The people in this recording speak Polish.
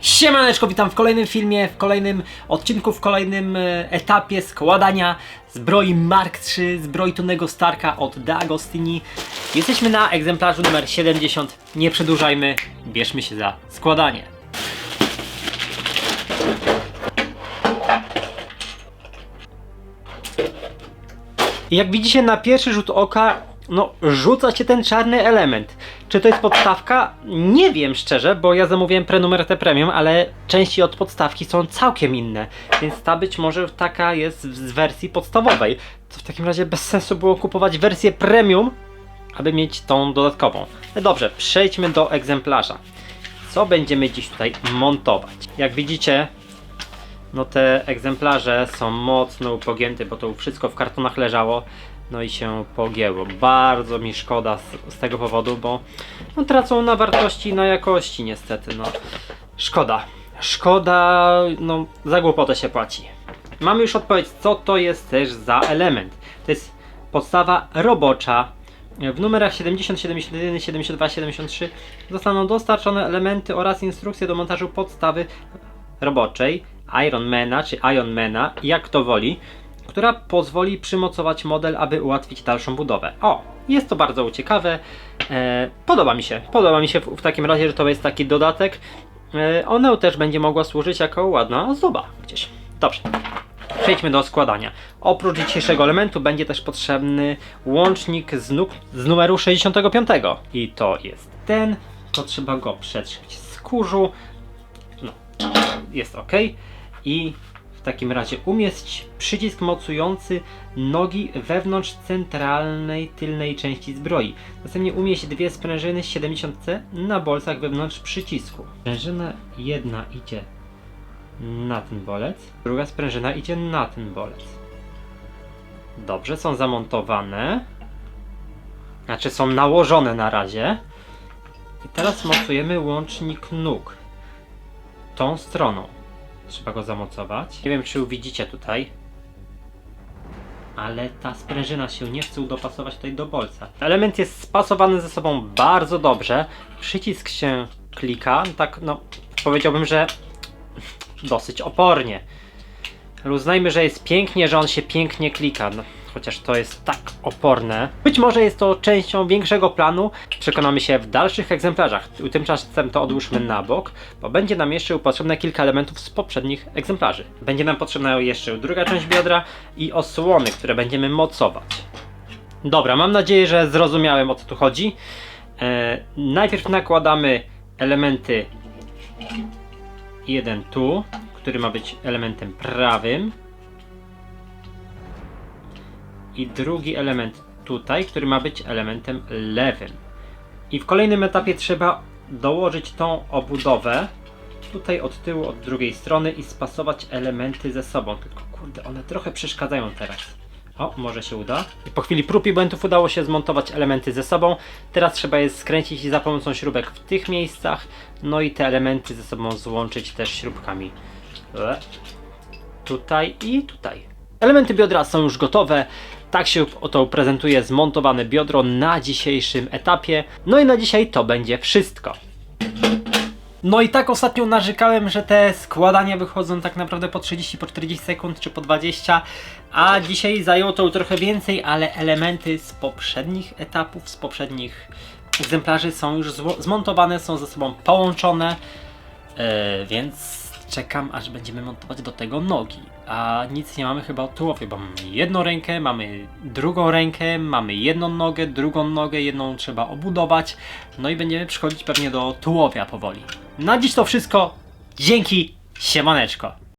Siemaneczko, witam w kolejnym filmie, w kolejnym odcinku, w kolejnym e, etapie składania zbroi Mark III, zbroi Tonego Starka od D'Agostini. Jesteśmy na egzemplarzu numer 70. Nie przedłużajmy, bierzmy się za składanie. Jak widzicie na pierwszy rzut oka, no rzuca się ten czarny element. Czy to jest podstawka? Nie wiem szczerze, bo ja zamówiłem prenumeratę premium, ale części od podstawki są całkiem inne. Więc ta być może taka jest z wersji podstawowej. To w takim razie bez sensu było kupować wersję premium, aby mieć tą dodatkową. No dobrze, przejdźmy do egzemplarza. Co będziemy dziś tutaj montować? Jak widzicie, no te egzemplarze są mocno upogięte, bo to wszystko w kartonach leżało. No i się pogięło. Bardzo mi szkoda z, z tego powodu, bo no, tracą na wartości i na jakości niestety. No. Szkoda. Szkoda, no za głupotę się płaci. Mamy już odpowiedź, co to jest też za element. To jest podstawa robocza. W numerach 70, 71, 72, 73 zostaną dostarczone elementy oraz instrukcje do montażu podstawy roboczej Ironmana czy Ironmana, jak to woli, która pozwoli przymocować model, aby ułatwić dalszą budowę. O, jest to bardzo ciekawe. E, podoba mi się. Podoba mi się w, w takim razie, że to jest taki dodatek. E, ona też będzie mogła służyć jako ładna ozdoba gdzieś. Dobrze. Przejdźmy do składania. Oprócz dzisiejszego elementu będzie też potrzebny łącznik z, nu- z numeru 65. I to jest ten. To trzeba go przetrzeć z kurzu. No, jest ok. I w takim razie umieść przycisk mocujący nogi wewnątrz centralnej tylnej części zbroi. Następnie umieść dwie sprężyny 70C na bolcach wewnątrz przycisku. Sprężyna jedna idzie na ten bolec, druga sprężyna idzie na ten bolec. Dobrze, są zamontowane. Znaczy są nałożone na razie. I teraz mocujemy łącznik nóg. Tą stroną. Trzeba go zamocować. Nie wiem, czy widzicie tutaj. Ale ta sprężyna się nie chce dopasować tutaj do bolca. Element jest spasowany ze sobą bardzo dobrze. Przycisk się klika. Tak, no, powiedziałbym, że dosyć opornie. Uznajmy, że jest pięknie, że on się pięknie klika. No, chociaż to jest tak oporne. Być może jest to częścią większego planu. Przekonamy się w dalszych egzemplarzach. Tymczasem to odłóżmy na bok, bo będzie nam jeszcze potrzebne kilka elementów z poprzednich egzemplarzy. Będzie nam potrzebna jeszcze druga część biodra i osłony, które będziemy mocować. Dobra, mam nadzieję, że zrozumiałem o co tu chodzi. E, najpierw nakładamy elementy jeden tu, który ma być elementem prawym. I drugi element tutaj, który ma być elementem lewym. I w kolejnym etapie trzeba dołożyć tą obudowę tutaj od tyłu, od drugiej strony i spasować elementy ze sobą. Tylko kurde, one trochę przeszkadzają teraz. O, może się uda. I po chwili prób i błędów udało się zmontować elementy ze sobą. Teraz trzeba je skręcić za pomocą śrubek w tych miejscach. No i te elementy ze sobą złączyć też śrubkami. E, Tutaj i tutaj. Elementy biodra są już gotowe. Tak się oto prezentuje zmontowane biodro na dzisiejszym etapie. No i na dzisiaj to będzie wszystko. No i tak ostatnio narzekałem, że te składania wychodzą tak naprawdę po 30, po 40 sekund czy po 20, a dzisiaj zajęło to trochę więcej, ale elementy z poprzednich etapów, z poprzednich egzemplarzy są już zmontowane, są ze sobą połączone, e, więc czekam aż będziemy montować do tego nogi. A nic nie mamy chyba o tułowie, bo mamy jedną rękę, mamy drugą rękę, mamy jedną nogę, drugą nogę, jedną trzeba obudować. No i będziemy przychodzić pewnie do tułowia powoli. Na dziś to wszystko. Dzięki, siemaneczko.